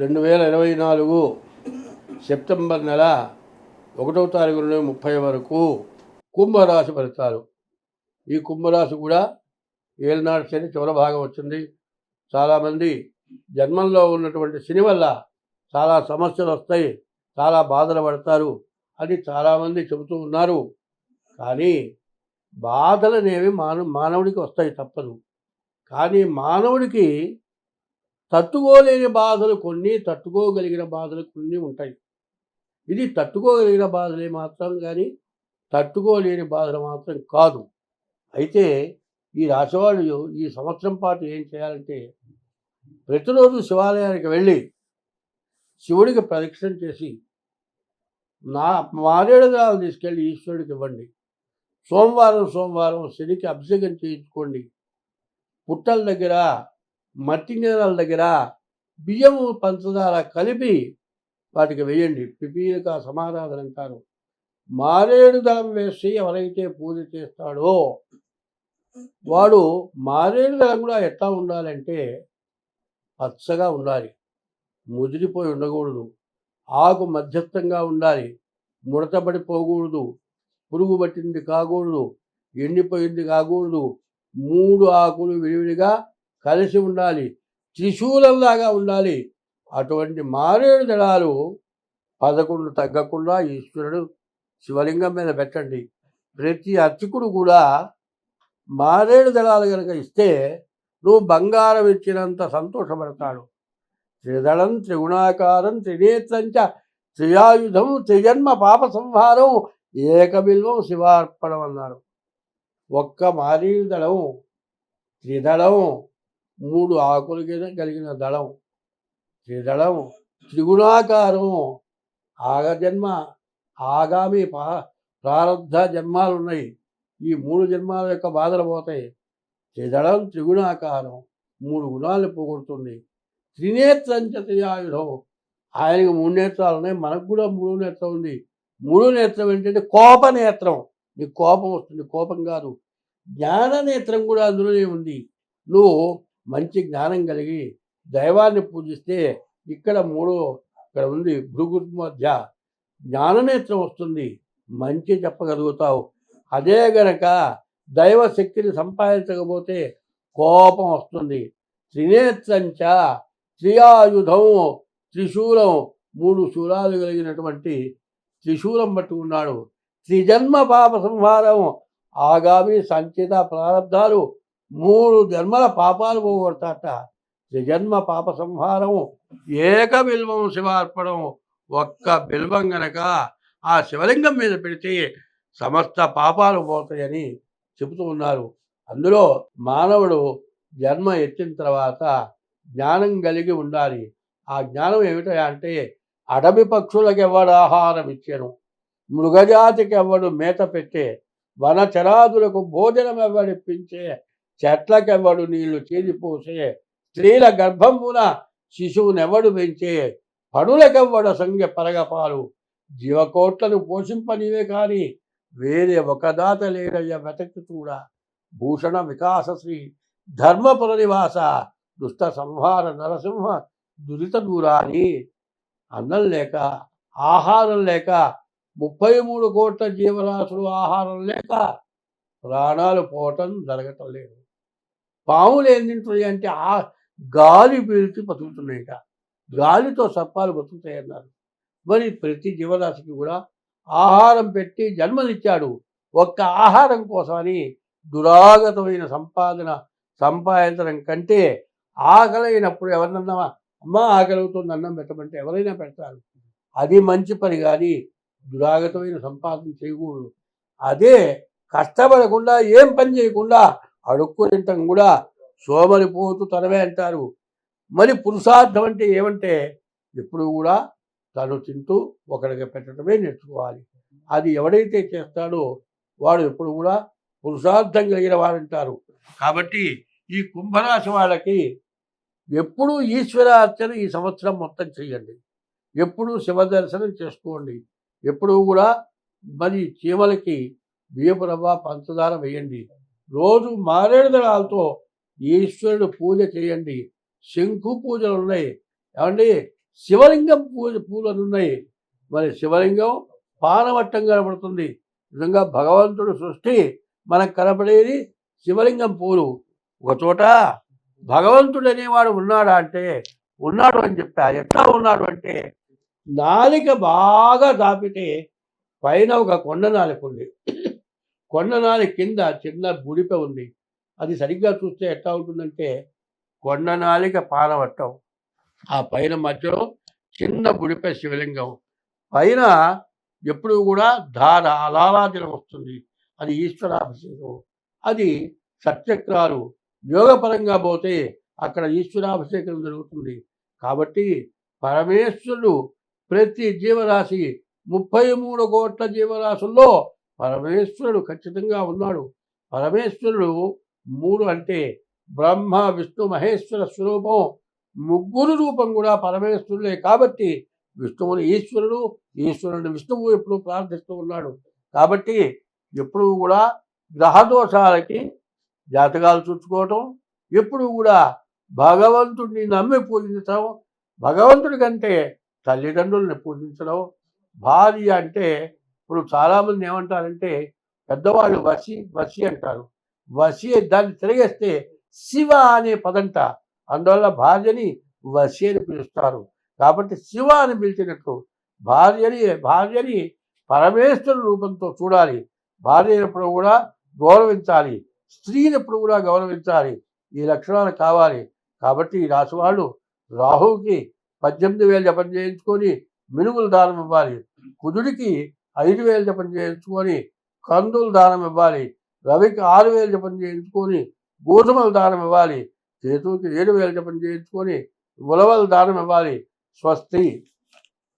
రెండు వేల ఇరవై నాలుగు సెప్టెంబర్ నెల ఒకటవ తారీఖు నుండి ముప్పై వరకు కుంభరాశి ఫలితాలు. ఈ కుంభరాశి కూడా ఏలినాడు శని చివరి భాగం వచ్చింది. చాలామంది జన్మంలో ఉన్నటువంటి శని వల్ల చాలా సమస్యలు వస్తాయి చాలా బాధలు పడతారు అని చాలామంది చెబుతూ ఉన్నారు. కానీ బాధలు అనేవి మానవ మానవుడికి వస్తాయి తప్పదు. కానీ మానవుడికి తట్టుకోలేని బాధలు కొన్ని తట్టుకోగలిగిన బాధలు కొన్ని ఉంటాయి. ఇది తట్టుకోగలిగిన బాధలే మాత్రం కానీ తట్టుకోలేని బాధలు మాత్రం కాదు. అయితే ఈ రాశివాళ్ళు ఈ సంవత్సరం పాటు ఏం చేయాలంటే ప్రతిరోజు శివాలయానికి వెళ్ళి శివుడికి ప్రదక్షిణ చేసి నా మారేడుగాలు తీసుకెళ్ళి ఈశ్వరుడికి ఇవ్వండి. సోమవారం సోమవారం శనికి అభిషేకం చేయించుకోండి. పుట్టల దగ్గర మట్టి నేలల దగ్గర బియ్యము పంచదార కలిపి వాటికి వేయండి. పిపీలిక సమారాధన అంటారు మారేడు దళం వేసి ఎవరైతే పూజ చేస్తాడో వాడు మారేడు దళం కూడా ఎట్లా ఉండాలంటే పచ్చగా ఉండాలి. ముదిరిపోయి ఉండకూడదు. ఆకు మధ్యస్థంగా ఉండాలి. ముడతబడిపోకూడదు పురుగు పట్టింది కాకూడదు. ఎండిపోయింది కాకూడదు. మూడు ఆకులు విడివిడిగా కలిసి ఉండాలి త్రిశూలంలాగా ఉండాలి. అటువంటి మారేడు దళాలు పదకొండు తగ్గకుండా ఈశ్వరుడు శివలింగం మీద పెట్టండి. ప్రతి అర్చకుడు కూడా మారేడు దళాలు కనుక ఇస్తే నువ్వు బంగారం ఇచ్చినంత సంతోషపడతాడు. త్రిదళం త్రిగుణాకారం త్రినేత్రంచ త్రియాయుధం త్రిజన్మ పాప సంహారం ఏకబిల్వం శివార్పణం అన్నారు. ఒక్క మారేడు దళం త్రిదళం మూడు ఆకులు కలిగిన దళం. త్రిదళం త్రిగుణాకారం. ఆగజన్మ ఆగామి పా ప్రారంధ జన్మాలు ఉన్నాయి ఈ మూడు జన్మాల యొక్క బాధలు పోతాయి. త్రిదళం త్రిగుణాకారం మూడు గుణాలు పోగొడుతుంది. త్రినేత్రంచ త్రియాయుధం ఆయనకు మూడు నేత్రాలు ఉన్నాయి. మనకు కూడా మూడు నేత్రం ఉంది. మూడు నేత్రం ఏంటంటే కోప నేత్రం. నీకు కోపం వస్తుంది. కోపం కాదు. జ్ఞాన నేత్రం కూడా అందులోనే ఉంది. నువ్వు మంచి జ్ఞానం కలిగి దైవాన్ని పూజిస్తే ఇక్కడ మూడో ఇక్కడ ఉంది భృగు మధ్య జ్ఞాననేత్రం వస్తుంది. మంచి చెప్పగలుగుతావు. అదే గనక దైవ శక్తిని సంపాదించకపోతే కోపం వస్తుంది. త్రినేత్రంచ త్రియాయుధం త్రిశూలం. మూడు శూలాలు కలిగినటువంటి త్రిశూలం పట్టుకున్నాడు త్రిజన్మ పాప సంహారం ఆగామి సంచిత ప్రారంధాలు మూడు జన్మల పాపాలు పోగొడతాట త్రిజన్మ పాప సంహారం ఏక బిల్వం శివార్పణం ఒక్క బిల్వం గనక ఆ శివలింగం మీద పెడితే సమస్త పాపాలు పోతాయని చెబుతూ ఉన్నారు. అందులో మానవుడు జన్మ ఎత్తిన తర్వాత జ్ఞానం కలిగి ఉండాలి. ఆ జ్ఞానం ఏమిటా అంటే అడవి పక్షులకు ఎవడు ఆహారం ఇచ్చాను మృగజాతికి ఎవడు మేత పెట్టే వనచరాదులకు భోజనం ఎవడిప్పించే చెట్లకెవ్వడు నీళ్ళు చేదిపోసే స్త్రీల గర్భంపున శిశువునెవడు పెంచే? పనులకెవ్వడు సంఖ్య పరగపాలు? జీవకోట్లను పోషింపనివే కాని వేరే ఒక దాత లేడయ్య వెతకి చూడ భూషణ వికాస శ్రీ ధర్మపుర నివాస దుష్ట సంహార నరసింహ దురిత దూరాని అన్నం లేక ఆహారం లేక ముప్పై మూడు కోట్ల జీవరాశులు ఆహారం లేక ప్రాణాలు పోవటం జరగటం లేదు. పాములు ఏం తింటున్నాయి అంటే ఆ గాలి పీల్చి బతుకుతున్నాయట. గాలితో సర్పాలు బతుకుతాయన్నారు. మరి ప్రతి జీవరాశికి కూడా ఆహారం పెట్టి జన్మనిచ్చాడు. ఒక్క ఆహారం కోసమని దురాగతమైన సంపాదన సంపాదించడం కంటే ఆకలైనప్పుడు ఎవరినన్నా అమ్మ ఆకలవుతుంది అన్నం పెట్టమంటే ఎవరైనా పెడతారు. అది మంచి పని కానీ దురాగతమైన సంపాదన చేయకూడదు. అదే కష్టపడకుండా ఏం పని చేయకుండా అడుక్కు తింటాం కూడా సోమరిపోతూ తనవే అంటారు. మరి పురుషార్థం అంటే ఏమంటే ఎప్పుడు కూడా తను తింటూ ఒకరికి పెట్టడమే నేర్చుకోవాలి. అది ఎవడైతే చేస్తాడో వాడు ఎప్పుడు కూడా పురుషార్థం కలిగిన వారంటారు కాబట్టి ఈ కుంభరాశి వాళ్ళకి ఎప్పుడూ ఈశ్వరార్చన ఈ సంవత్సరం మొత్తం చేయండి. ఎప్పుడూ శివ దర్శనం చేసుకోండి. ఎప్పుడూ కూడా మరి చీమలకి బియ్యపు రవ్వ పంచదార వేయండి. రోజు మారేడు దళాలతో ఈశ్వరుడు పూజ చేయండి. శంకు పూజలు ఉన్నాయి. ఏమండి? శివలింగం పూజ పూలు ఉన్నాయి. మరి శివలింగం పానవట్టం కనబడుతుంది. నిజంగా భగవంతుడు సృష్టి మనకు కనపడేది శివలింగం పూలు. ఒక చోట భగవంతుడు అనేవాడు ఉన్నాడా అంటే ఉన్నాడు అని చెప్పా. ఎట్లా ఉన్నాడు అంటే నాలిక బాగా దాపితే పైన ఒక కొండ నాలిక ఉంది కొండ కింద చిన్న గుడిప ఉంది. అది సరిగ్గా చూస్తే ఎట్లా ఉంటుందంటే కొండనాలిక పారవట్టం పానవట్టం ఆ పైన మధ్యలో చిన్న గుడిప శివలింగం. పైన ఎప్పుడు కూడా ధార అలారాజనం వస్తుంది. అది ఈశ్వరాభిషేకం. అది సత్యక్రాలు యోగపరంగా పోతే అక్కడ ఈశ్వరాభిషేకం జరుగుతుంది. కాబట్టి పరమేశ్వరుడు ప్రతి జీవరాశి ముప్పై మూడు కోట్ల జీవరాశుల్లో పరమేశ్వరుడు ఖచ్చితంగా ఉన్నాడు. పరమేశ్వరుడు మూడు అంటే బ్రహ్మ విష్ణు మహేశ్వర స్వరూపం ముగ్గురు రూపం కూడా పరమేశ్వరులే కాబట్టి విష్ణువుని ఈశ్వరుడు ఈశ్వరుని విష్ణువు ఎప్పుడు ప్రార్థిస్తూ ఉన్నాడు. కాబట్టి ఎప్పుడు కూడా గ్రహదోషాలకి జాతకాలు చూసుకోవటం ఎప్పుడు కూడా భగవంతుడిని నమ్మి పూజించడం భగవంతుడి కంటే తల్లిదండ్రుల్ని పూజించడం భార్య అంటే ఇప్పుడు చాలామంది ఏమంటారంటే పెద్దవాళ్ళు వసి వసి అంటారు. వసి దాన్ని తిరిగేస్తే శివ అనే పదంట. అందువల్ల భార్యని వసి అని పిలుస్తారు. కాబట్టి శివ అని పిలిచినట్టు భార్యని భార్యని పరమేశ్వర రూపంతో చూడాలి. భార్య అయినప్పుడు కూడా గౌరవించాలి. స్త్రీని ఎప్పుడు కూడా గౌరవించాలి. ఈ లక్షణాలు కావాలి. కాబట్టి ఈ రాశి వాళ్ళు రాహువుకి పద్దెనిమిది వేలు జపం చేయించుకొని మినుములు దానం ఇవ్వాలి. కుజుడికి ఐదు వేలు జపం చేయించుకొని కందులు దానం ఇవ్వాలి. రవికి ఆరు వేలు జపం చేయించుకొని గోధుమలు దానం ఇవ్వాలి. కేతువుకి ఏడు వేలు జపం చేయించుకొని ఉలవలు దానం ఇవ్వాలి. స్వస్తి.